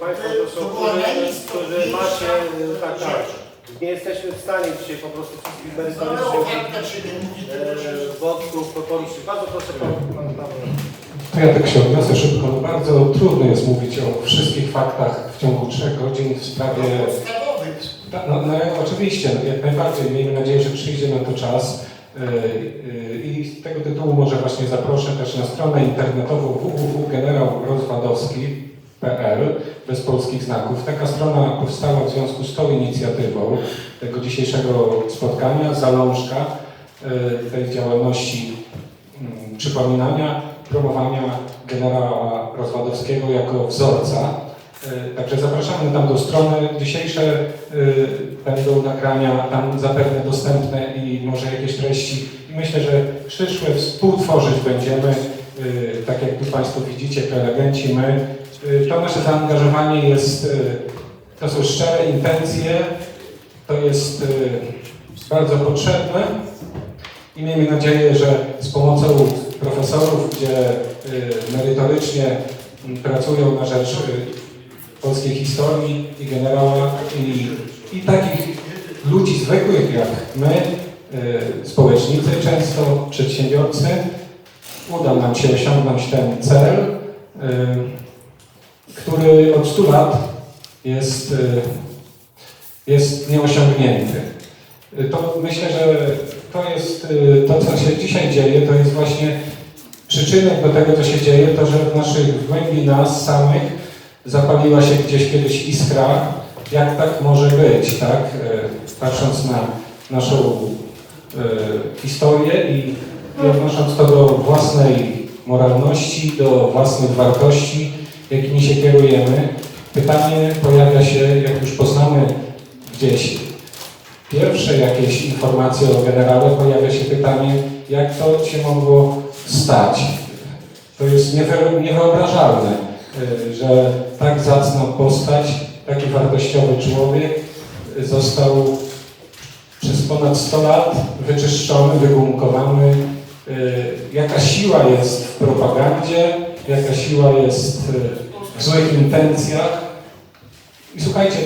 Państwo to są, którzy, którzy macie, e, tak, tak. Nie jesteśmy w stanie dzisiaj po prostu wszystkich że... e, wątków poruszyć. Bardzo proszę Pan, pan ja tak się odniosę szybko. No bardzo trudno jest mówić o wszystkich faktach w ciągu trzech godzin w sprawie... Podstawowych. Ta- No, no oczywiście, no, jak najbardziej. Miejmy nadzieję, że przyjdzie na to czas. Yy, yy, I z tego tytułu może właśnie zaproszę też na stronę internetową www.generałrozwadowski.pl bez polskich znaków. Taka strona powstała w związku z tą inicjatywą tego dzisiejszego spotkania, zalążka yy, tej działalności mm, przypominania, promowania generała Rozwadowskiego jako wzorca. Y, Także zapraszamy tam do strony. Dzisiejsze y, będą nagrania tam zapewne dostępne i może jakieś treści. I myślę, że przyszłe współtworzyć będziemy, tak jak tu Państwo widzicie, prelegenci, my. Y, To nasze zaangażowanie jest, y, to są szczere intencje, to jest y, bardzo potrzebne i miejmy nadzieję, że z pomocą profesorów, gdzie merytorycznie mm, pracują na rzecz polskiej historii i generała i, i takich ludzi zwykłych jak my, społecznicy często, przedsiębiorcy, uda nam się osiągnąć ten cel, który od 100 lat jest, y, jest nieosiągnięty. Y, To myślę, że to jest y, to, co się dzisiaj dzieje, to jest właśnie przyczynek do tego, co się dzieje, to, że w naszych głębi nas samych zapaliła się gdzieś kiedyś iskra, jak tak może być, tak? Patrząc na naszą historię i odnosząc to do własnej moralności, do własnych wartości, jakimi się kierujemy, pytanie pojawia się, jak już poznamy gdzieś pierwsze jakieś informacje o generale, pojawia się pytanie, jak to się mogło stać. To jest niewy- niewyobrażalne, y, że tak zacna postać, taki wartościowy człowiek został przez ponad 100 lat wyczyszczony, wygumkowany. Y, Jaka siła jest w propagandzie, jaka siła jest y, w złych intencjach. I słuchajcie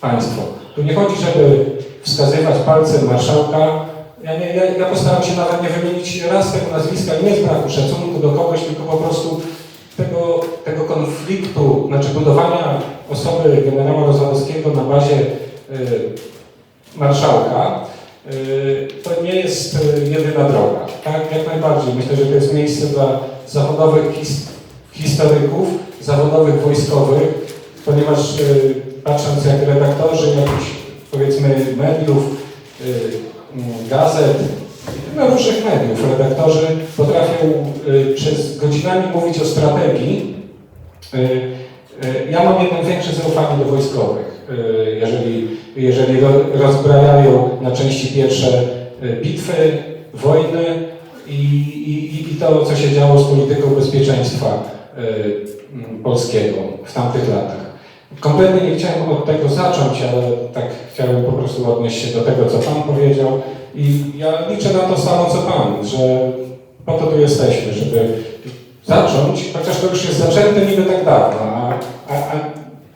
Państwo, tu nie chodzi, żeby wskazywać palcem marszałka. Ja, nie, ja, ja postaram się nawet nie wymienić raz tego nazwiska, nie z braku szacunku do kogoś, tylko po prostu tego, tego konfliktu, znaczy budowania osoby generała Rozwadowskiego na bazie y, marszałka, y, to nie jest jedyna droga. Tak, jak najbardziej. Myślę, że to jest miejsce dla zawodowych his, historyków, zawodowych wojskowych, ponieważ y, patrząc jak redaktorzy jakichś powiedzmy mediów, y, gazet, no różnych mediów, redaktorzy potrafią y, przez godzinami mówić o strategii. Ja mam jednak większe zaufanie do wojskowych. Jeżeli, jeżeli ro- rozbrajają na części pierwsze bitwy, wojny i, i, i to, co się działo z polityką bezpieczeństwa polskiego w tamtych latach. Kompletnie nie chciałem od tego zacząć, ale tak chciałem po prostu odnieść się do tego, co Pan powiedział. I ja liczę na to samo, co Pan, że po to tu jesteśmy, żeby zacząć, chociaż to już jest zaczęte niby tak dawno, a, a, a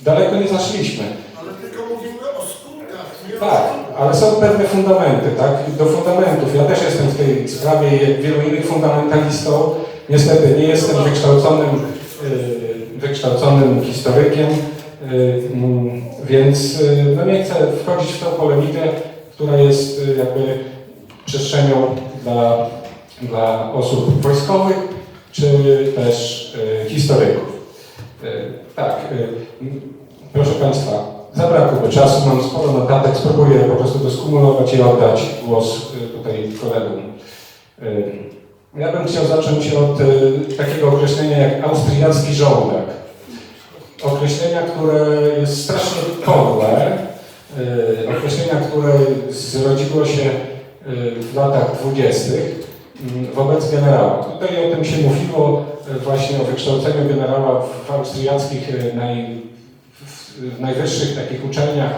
daleko nie zaszliśmy. Ale tylko mówimy o skutkach, nie Tak, ale są pewne fundamenty, tak? Do fundamentów. Ja też jestem w tej sprawie jak wielu innych fundamentalistą. Niestety nie jestem wykształconym, y, wykształconym historykiem, y, więc y, no nie chcę wchodzić w tą polemikę, która jest jakby przestrzenią dla, dla osób wojskowych, czy też historyków. Tak, proszę Państwa, zabrakłoby czasu, mam sporo notatek, spróbuję po prostu to skumulować i oddać głos tutaj kolegom. Y, Ja bym chciał zacząć od y, takiego określenia jak austriacki żołdak. Określenia, które jest strasznie podłe, y, określenia, które zrodziło się y, w latach dwudziestych mm, wobec generała. Tutaj o tym się mówiło y, właśnie o wykształceniu generała w austriackich y, naj, w, w najwyższych takich uczelniach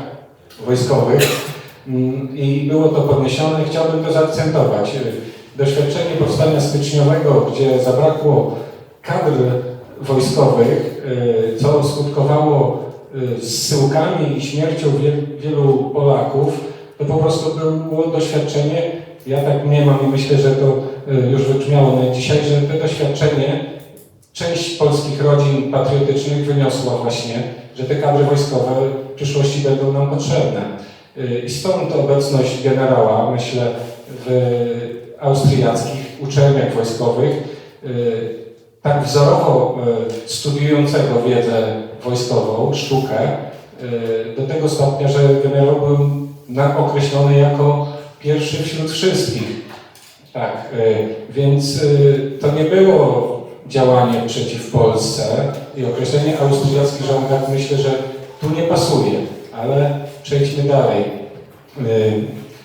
wojskowych Mm, i było to podniesione. Chciałbym to zaakcentować. Y, Doświadczenie powstania styczniowego, gdzie zabrakło kadr wojskowych, y, co skutkowało y, zsyłkami i śmiercią wiel- wielu Polaków, to po prostu było doświadczenie, ja tak nie mam i myślę, że to y, już wybrzmiało na dzisiaj, że to doświadczenie część polskich rodzin patriotycznych wyniosła właśnie, że te kadry wojskowe w przyszłości będą nam potrzebne. I stąd obecność generała, myślę, w austriackich uczelniach wojskowych, y, tak wzorowo y, studiującego wiedzę wojskową, sztukę, y, do tego stopnia, że generał był określony jako pierwszy wśród wszystkich. Tak, więc to nie było działanie przeciw Polsce i określenie austriacki żołnierz myślę, że tu nie pasuje, ale przejdźmy dalej.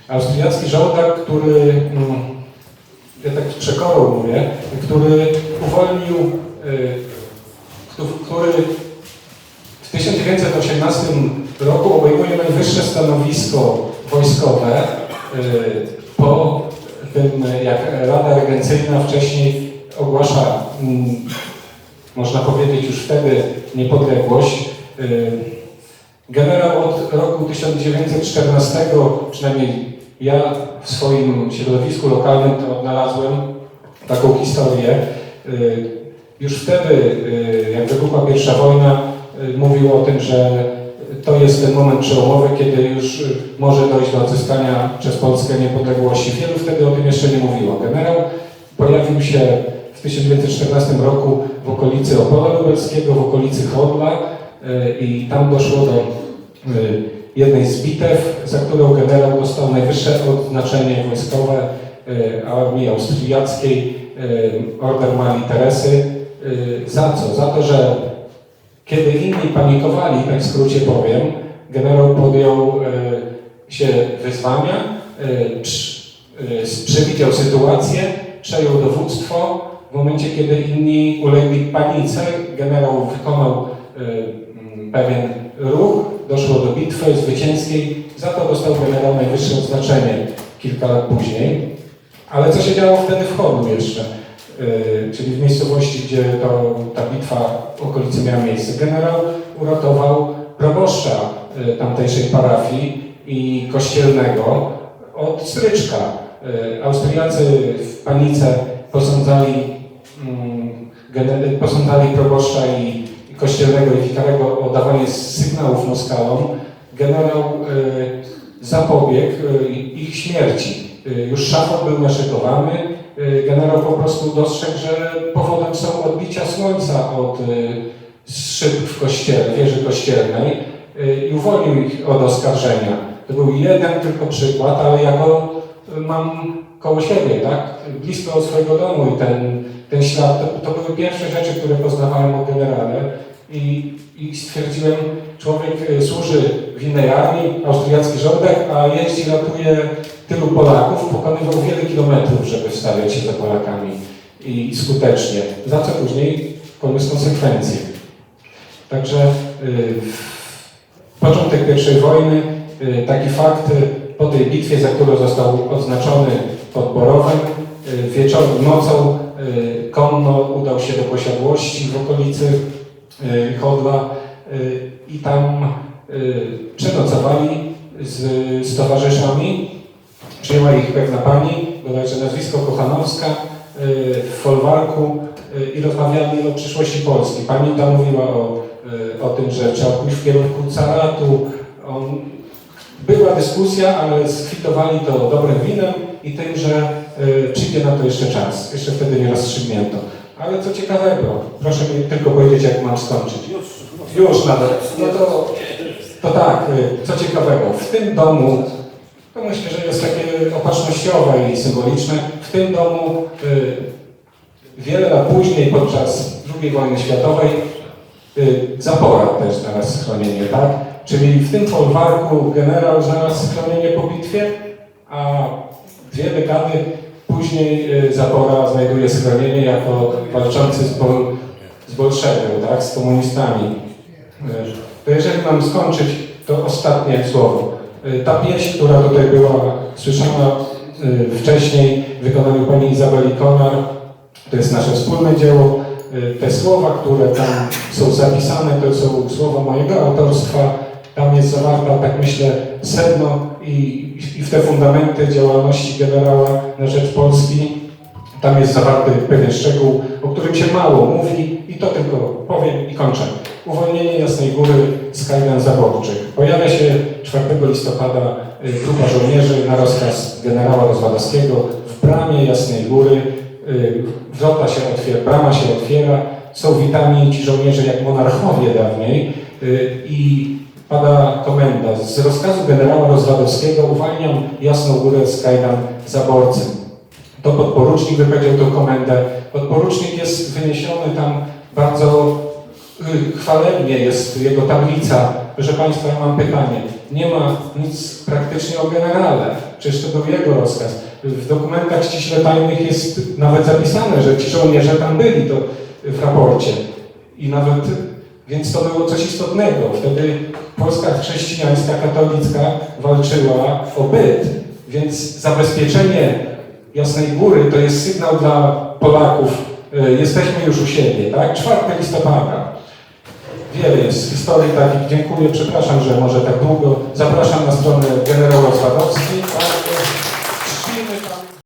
Austriacki żołnierz, który, mm, ja tak z przekorą mówię, który uwolnił, y, któ- który w 1918 roku obejmuje najwyższe stanowisko wojskowe y, po tym, jak Rada Regencyjna wcześniej ogłasza, mm, można powiedzieć już wtedy, niepodległość. Y, Generał od roku 1914, przynajmniej ja w swoim środowisku lokalnym to odnalazłem taką historię. Y, Już wtedy, y, jak wybuchła pierwsza wojna, y, mówił o tym, że to jest ten moment przełomowy, kiedy już może dojść do odzyskania przez Polskę niepodległości. Wielu wtedy o tym jeszcze nie mówiło. Generał pojawił się w 1914 roku w okolicy Opola Lubelskiego, w okolicy Chodla i tam doszło do jednej z bitew, za którą generał dostał najwyższe odznaczenie wojskowe y, Armii Austriackiej, y, Order Marii Teresy. Y, Za co? Za to, że kiedy inni panikowali, tak w skrócie powiem, generał podjął się wyzwania, przewidział sytuację, przejął dowództwo. W momencie, kiedy inni ulegli panice, generał wykonał pewien ruch, doszło do bitwy zwycięskiej, za to dostał generał najwyższe odznaczenie kilka lat później. Ale co się działo wtedy w Chodlu jeszcze? Yy, czyli w miejscowości, gdzie to, ta bitwa w okolicy miała miejsce. Generał uratował proboszcza yy, tamtejszej parafii i kościelnego od stryczka. Yy, Austriacy w panice posądzali, gene- posądzali proboszcza i kościelnego i wikarego o dawanie sygnałów moskalom. Generał yy, zapobiegł yy, ich śmierci. Yy, Już szafot był naszykowany, generał po prostu dostrzegł, że powodem są odbicia słońca od szyb w kościele, wieży kościelnej i uwolnił ich od oskarżenia. To był jeden tylko przykład, ale ja go mam koło siebie, tak? Blisko od swojego domu i ten, ten ślad, to, to były pierwsze rzeczy, które poznawałem o generale i, i stwierdziłem, człowiek y, służy w innej armii, austriacki żołdek, a jeździ, ratuje tylu Polaków, pokonywał wiele kilometrów, żeby stawiać się za Polakami i skutecznie, za co później? Poniósł konsekwencje. Także y, początek pierwszej wojny, y, taki fakt, y, po tej bitwie, za którą został odznaczony pod Borowem, y, wieczorem, nocą y, konno udał się do posiadłości w okolicy Chodla y, i tam y, przenocowali z, z towarzyszami. Przyjęła ich pewna pani, bodajże nazwisko Kochanowska, w folwarku i rozmawiali o przyszłości Polski. Pani ta mówiła o, o tym, że trzeba pójść w kierunku caratu. On, była dyskusja, ale skwitowali to dobrym winem i tym, że przyjdzie na to jeszcze czas. Jeszcze wtedy nie rozstrzygnięto. Ale co ciekawego, proszę mi tylko powiedzieć, jak mam skończyć. Już nawet. No to, to tak, y, co ciekawego, w tym domu, to myślę, że jest takie opatrznościowe i symboliczne, w tym domu y, wiele lat później, podczas II wojny światowej, y, Zapora też znalazł schronienie, tak? Czyli w tym folwarku generał znalazł schronienie po bitwie, a dwie dekady później y, Zapora znajduje schronienie jako walczący z, bol, z Bolszewią, tak? Z komunistami. Y, To jeżeli mam skończyć, to ostatnie słowo. Y, Ta pieśń, która tutaj była słyszana wcześniej w wykonaniu pani Izabeli Konar, to jest nasze wspólne dzieło. te słowa, które tam są zapisane, to są słowa mojego autorstwa. Tam jest zawarta, tak myślę, sedno i, i w te fundamenty działalności generała na rzecz Polski. Tam jest zawarty pewien szczegół, o którym się mało mówi i to tylko powiem i kończę. Uwolnienie Jasnej Góry z kajdan zaborczych. Pojawia się 4 listopada y, grupa żołnierzy na rozkaz generała Rozwadowskiego w bramie Jasnej Góry. Y, Wrota się otwiera, brama się otwiera, są witani ci żołnierze jak monarchowie dawniej y, i pada komenda. Z rozkazu generała Rozwadowskiego uwalniam Jasną Górę z kajdan zaborcy. To podporucznik wypowiedział tę komendę. Podporucznik jest wyniesiony tam bardzo y, chwalebnie, jest jego tablica. Proszę Państwa, ja mam pytanie. Nie ma nic praktycznie o generale. Przecież to był jego rozkaz. W dokumentach ściśle tajnych jest nawet zapisane, że ci żołnierze tam byli to w raporcie. I nawet, więc to było coś istotnego. Wtedy Polska chrześcijańska, katolicka walczyła o byt. Więc zabezpieczenie Jasnej Góry to jest sygnał dla Polaków, y, jesteśmy już u siebie, tak? 4 listopada. Wiele jest historii takich. Dziękuję, przepraszam, że może tak długo. Zapraszam na stronę generał Rozwadowski. Tak?